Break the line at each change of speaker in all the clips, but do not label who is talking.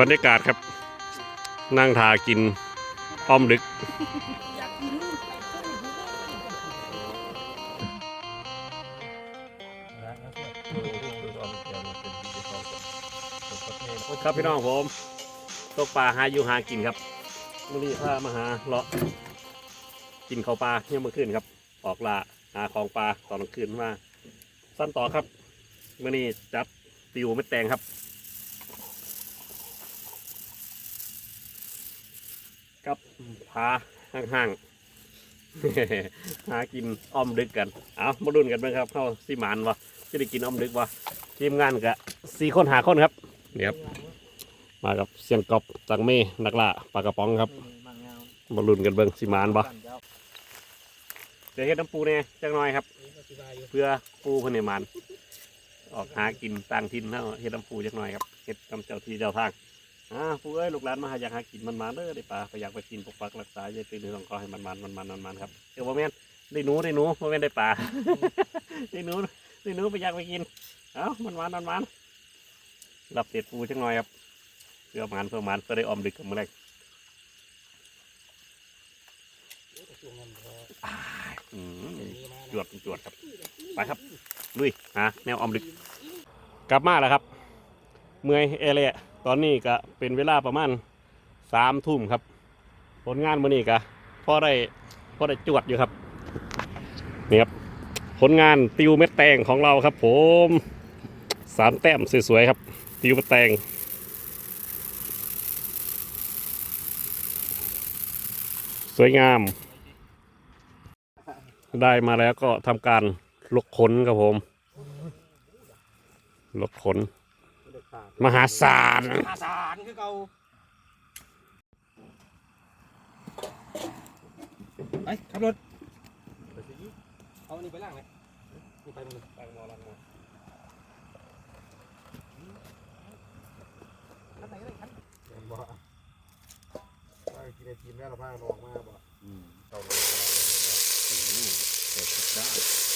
บรรยากาศครับ นั่งทากินอ้อมดึก ครับพี่น้องผมตกปลาหาอยู่หากินครับมื่อนี้พามาหาเลาะกินข้าวปลาเนี่ยามมื่อคืนครับ ออกล่าหาของปลาตอนกลางคืนมา สั้นต่อครับมื่อนี้จับติวเม็ดแตงครับ กับพาห่างๆหากินอ้อมดึกกันเอามาดุนกันไหมครับเข้าสิหมานวะจะได้กินอ้อมดึกวะทีมงานกะสี่คนหาคนครับนี่ครับมากับเสียงกอบตังเม่นักล่าปลากระป๋องครับมาลุ้นกันเบิ่งสิหมานบ่เดี๋ยวเฮ็ดน้ำปูแน่จังหน่อยครับ เพื่อปูพิ่นหมันออกหากินต่างถิ่นเนาะเฮ็ดน้ำปูจักหน่อยครับเฮ็ดกำเจ้าที่เจ้าทาง อ่าปูเอ้ยลูกหลานมาหาอยากหากินมันมาเด้อได้ปลาไปอยากไปกินปกปักรักษาอย่าตื่นต้องขอให้มันมันมันมันมันมันครับเดี๋ยวบ่แม่นได้หนูได้หนูบ่แม่นได้ปลาได้หนูได้หนูไปอยากไปกินเอ้ามันมันมันมันรับเศษปูจักหน่อยครับเพื่อมันเพื่อมันเพื่อได้ออมดึกกับมื้อแรกอ้ายอืมจวดจวดครับ ไปครับลุยหาแนวออมดึก กลับมาแล้วครับ เมื่อยเอเล่ ตอนนี้ก็เป็นเวลาประมาณสามทุ่มครับ ผลงานมื้อนี้ก็พอได้พอได้จวดอยู่ครับนี่ครับผลงานติวเม็ดแตงของเราครับ ผมสามแต้มสวยๆครับ ติวเม็ดแตงสวยงาม ได้มาแล้วก็ทำการลกขนครับผม ลกขน มหาศาล
อาสารคือเก่าไปขับรถเอาอันนี้ไปล่างเลยนี่ไปมึงไปมอลังมอขันไหนก็ได้ขัน
เห็นบ่ว่ากินไอทีมแล้วเราพาออกมาบ่เต่าเลย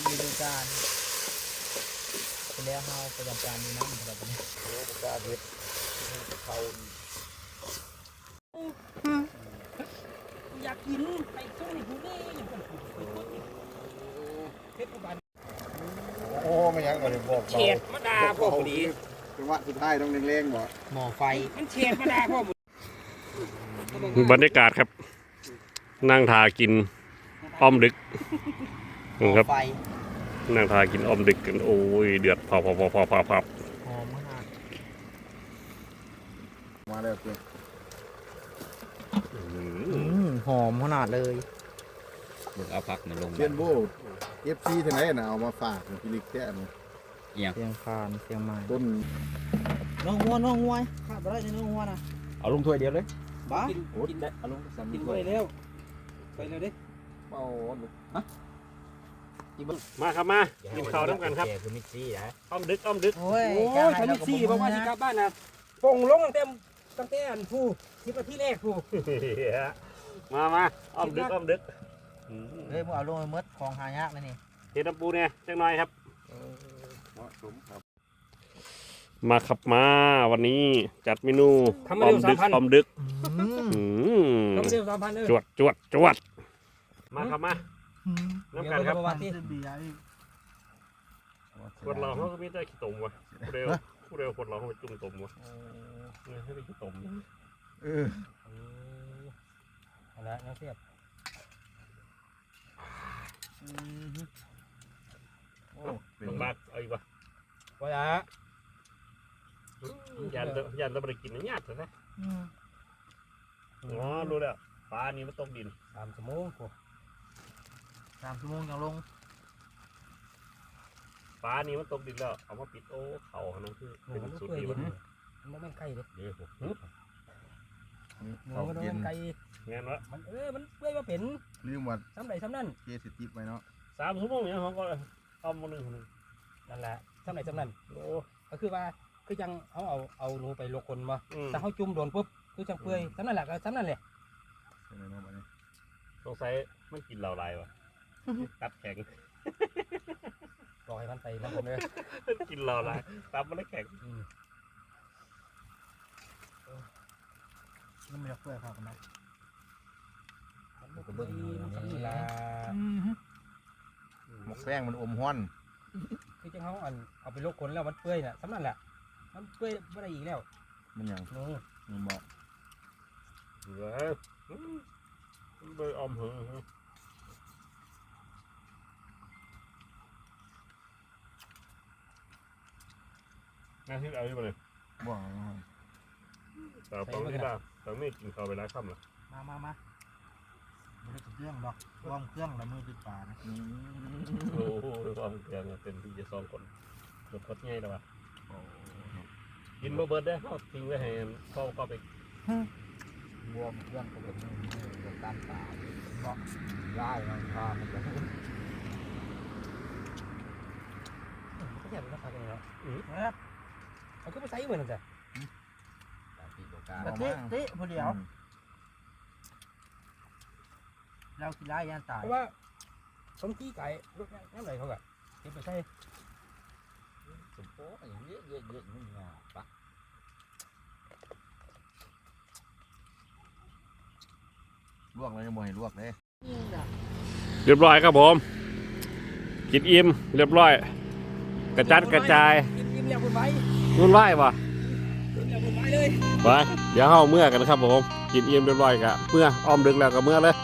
ที่มีดูการเป็นแล้วเฮาประจำการมีน้ำแบบนี้
โอ้ปลาเห็ดเขา
อยากกินไปสู้ในพื้นที่อย่างคนเพชรบัน
โอ้ไม่ยังก็เลยบอก
เฉียดมาดาพ่อพอดี
จังหวะสุดท้ายต้องเร่งๆบ่
หมอไฟมันเฉียดมาดาพ่อพอดี
บรรยากาศครับ นั่งทากินอ้อมดึก ครับ
ไฟ
นั่งทากินอ้อมดึกกัน โอ้ย เดือดพอพอพอพอพอพอ
หอมมาก
มาแล้วเพื่อน
หอมขนาดเลย
มึงเอาผักมาลง
เชียนโบ้เอฟซีที่ไหนน่ะเอามาฝากพิลิกแท้นะ
เอียง
เสียงคานเสียงไม้
ต้น
น้องงัวน้องงัวขาดไปได้ในน้องงัวนะ
เอาลงถ้วยเดียวเลย
บ้า
กินได้เอาลงสาม
กิน
ถ้
ไป
วย
เร็วไปเร็วดิ
เป้า
มาครับมากินข้าวน้ำกันครับ
แกคือมิกซี่นะ
อ้อมดึกอ้อมดึก
โอ้ย
โอ้ยฉันสี่บอกว่าสิกลับบ้านนะปงลงตั้งแต่ตั้งแต่อันผู้สิบนาทีแรกผู้
มามาอ้อมดึกอ้อมดึกอืม
เฮ้ยมึงเอาลงไปมดของหายากเลยนี่
เห็ดน้ำปูเนี่ยจังหน่อยครับ
เหมาะสมครับ
มาครับมาวันนี้จัดเมนู
ทำมา
อ้อ
เร็
ม
วสา
ดึ
ม
ก
พัน
อ้อมดึก
อืม
อืม
ทำมาเร็วสามพันเลย
จวดจวดจวดมาครับมา น้ำกันครับ
เดี๋ยวประวัติ
คนเราเขาก็มีแต่ขี้ตมวะผู้เร็วผู้เร็วคนเราเขาไปจุ่มตมวะเนี่ยให้ไปขี้ตม
เออ
เอาละน้องเทียบ
โอ้เป็น
ลงมากเอาอีกวะ
ว่าละ
ยันเตยันตะบริกินนะญาตินะอ๋อรู้แล้วปลานี่มันตกดิน
สามชั่วโมงผู้
สามชั่วโมงยังลง
ปลานี่มันตกดินแล้ว เอามาปิดโอ้เขาอันนั้นคือ
หนู
เป็น
มัน
สุด
เปื่อย
ดี
ดิ
วะ
มันไม่แม่นไก่เด้
เดี๋ยวผม
หนู
เขา
มัน
เย็
แม่
น
นไก่
แม่นวะ
มันเออมันเปื่อยมาเป็น
ลืมว่า
ซ้ำไหนซ้ำนั่น
เจสิติปไว้เนาะ
สามชั่วโมงเนี่ยเขาก็เอามาหนึ่งคนหนึ่ง
นั่นแหละซ้ำไหนซ้ำนั่น
โอ้
ก็คือว่าคือจังเขาเอาเอาหนูไปลกคนมา
อืม
แต่เขาจุ่มโดนปุ๊บคือจังเปื่อยซ้ำนั่นแหละก็ซ้ำนั่นแหละ
ใช่ไหมเนาะบัดนี้
สงสัยมันกินเหล่าไรวะ กัดแข็ง
ปรอให้มันไปน้ำผมเลย
กินรอละตามมันได้แข็ง
อืม
นี่มันจะเปื่อยครับนะ
มันก็เบิ่งนี่ละ
หมกแป้งมันอมห้อน
คือจังเขาอันเอาไปลกคนแล้วมันเปื่อยน่ะสำนั่นแหละมันเปื่อยไม่ได้อีกแล้ว
มันหยัง
นู่น
มันบอก
เหรออืมมันไปออมเหอะ งานที่เอาอยู่บ่เลย
บอก
แต่ตอนที่บ้านตอนนี้กินข้าวไปแล้วค่ำเหรอ
มามามาไม่ได้เครื่องดอกวอร์มเครื่องแล้วมือติดปลานะ
โอ้โหความเกลืองเป็นที่จะสองคนรถคดง่ายแล้ววะกินบ่เบิดได้อเขาทิ้งไว้ให้เขาก็ไป
บวมเครื่องปกติมันต้านตาบอกได้มันพามันจะ
ก็อยากเป็นนักการเมืองเนาะอือนะครับ เอาก็ไปใส่เหมือนกันจ้ะ
ตาปีกกา
แต่เตะเตะพอเดียวเรากินไล่ย่านตาย
เพราะว่าสมที่ไก่รถนั่นไหนเขาอะเก็บไปใส่
สมโพอย่างเยอะเยอะเยอะนี่ไงปะลวกเลยยังบ่ให้ลวกเลย
เรียบร้อยครับผม กินอิ่มเรียบร้อย กระจัดกระจาย
กินกินแล้วคุณไป
นุ่นไหว ปะ
กินแล้วคุณไปเลย
ไปเดี๋ยวเข้าเมื่อกันครับผม กินอิ่มเรียบร้อยกะเมื่ออ้อมดึกแล้วก็เมื่อเลย